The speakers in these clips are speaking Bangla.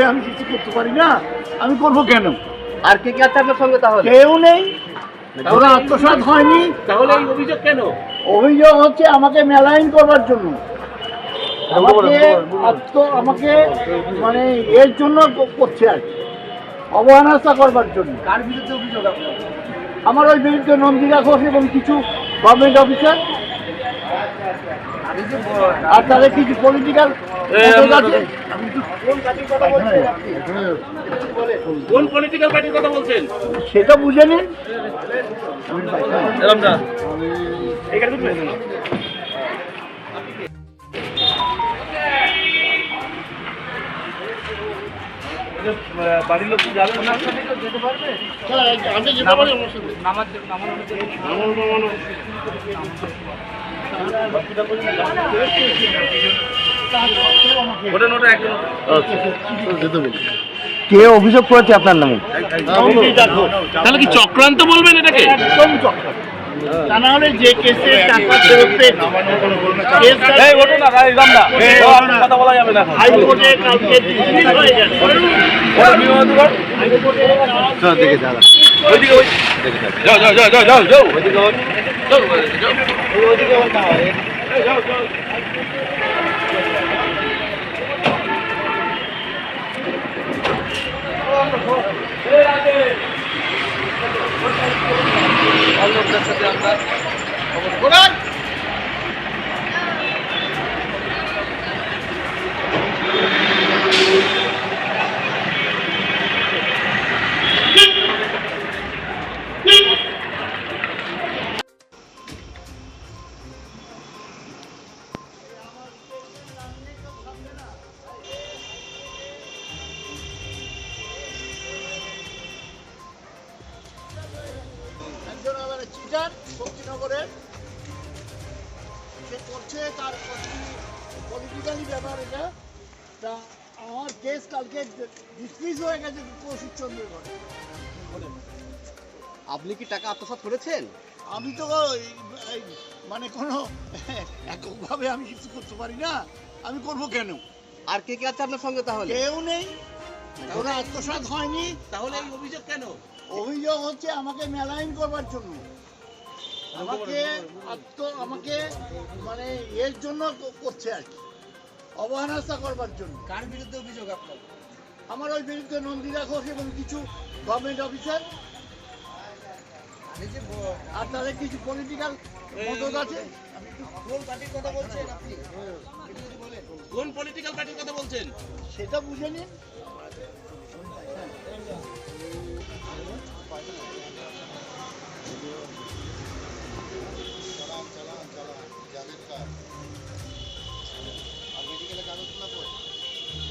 এরকমভাবে আমি কিছু করতে পারি না আমি করব কেন? আর কে কে আছে আপনার সঙ্গে তাহলে? কেউ নেই। ওরা আত্মসাৎ হয়নি। তাহলে এই অভিযোগ কেন? অভিযোগ হচ্ছে আমাকে মেলাইন করবার জন্য। আমাকে আত্ম আমাকে মানে এর জন্য করছে আর কি। অবহেলাস্তা করবার জন্য। কার বিরুদ্ধে অভিযোগ আমার ওই বিরুদ্ধে নন্দিরা ঘোষ এবং কিছু গভর্নমেন্ট অফিসার আর তাদের কিছু পলিটিক্যাল কোন পার্টির কথা বলছেন আপনি? কোন পলিটিক্যাল পার্টির কথা বলছেন? সেটা বুঝে নিন এখানে ঢুকবেন? এটা, আহ, বাড়ির লোক কি যাবে না? ওটা নোটা একদম কে অভিযোগ করেছে আপনার নামে? তাহলে কি চক্রান্ত বলবেন এটাকে? একদম চক্রান্ত। তা না হলে যে কেসে টাকা ফেরত। হাইকোর্টে কালকে dismiss হয়ে গেছে। ওইদিকে আবার শক্তিনগরের। সে করছে তার পলিটিক্যালি ব্যাপার এটা। তা আমার কেস কালকে ডিসমিস হয়ে গেছে কৌশিক চন্দ্রের ঘরে আপনি কি টাকা আত্মসাৎ করেছেন? আমি তো মানে কোনো এককভাবে আমি কিছু করতে পারি না। আমি করব কেন? আর কে কে আছে আপনার সঙ্গে তাহলে? কেউ নেই। ওরা আত্মসাৎ হয়নি। তাহলে এই অভিযোগ কেন? অভিযোগ হচ্ছে আমাকে মেলাইন করবার জন্য। আমাকে আত্ম আমাকে মানে এর জন্য করছে আর কি। অবহেলাস্তা করবার জন্য। কার বিরুদ্ধে অভিযোগ আপনার? আমার ওই বিরুদ্ধে নন্দিরা ঘোষ এবং কিছু গভর্নমেন্ট অফিসার আর তাদের কিছু পলিটিক্যাল মদত আছে। কোন পলিটিক্যাল পার্টির কথা বলছেন? সেটা বুঝে নিন।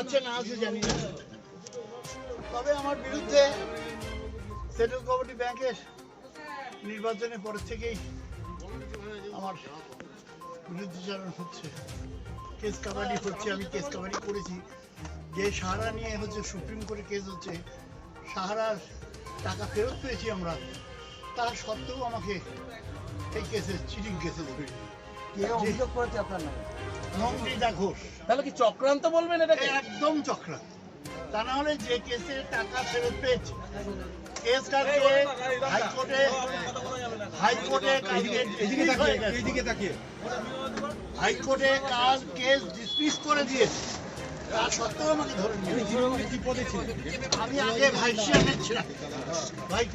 আছে, না আছে জানি না। তবে আমার বিরুদ্ধে সেন্ট্রাল কোঅপারেটিভ ব্যাংকের নির্বাচনের পরের থেকেই আমার বিরুদ্ধচারণ হচ্ছে। কেস কাবাডি হচ্ছে, আমি কেস কাবাডি করেছি। যে সাহারা নিয়ে হচ্ছে সুপ্রিম কোর্টে কেস হচ্ছে, সাহারার টাকা ফেরত পেয়েছি আমরা। তার সত্ত্বেও আমাকে এই কেসে, চিটিং কেসে ধরে অভিযোগ করেছে আপনার নামে? নন্দিতা ঘোষ। তাহলে কি চক্রান্ত বলবেন এটাকে? একদম চক্রান্ত। তা না হলে যে কেসে টাকা ফেরত পেয়েছে হাইকোর্টে কাল কেস ডিসমিস করে দিয়েছে। সত্ত্বেও আমাকে ধরে আমি আগে ভাইস ছিলাম। ভাইস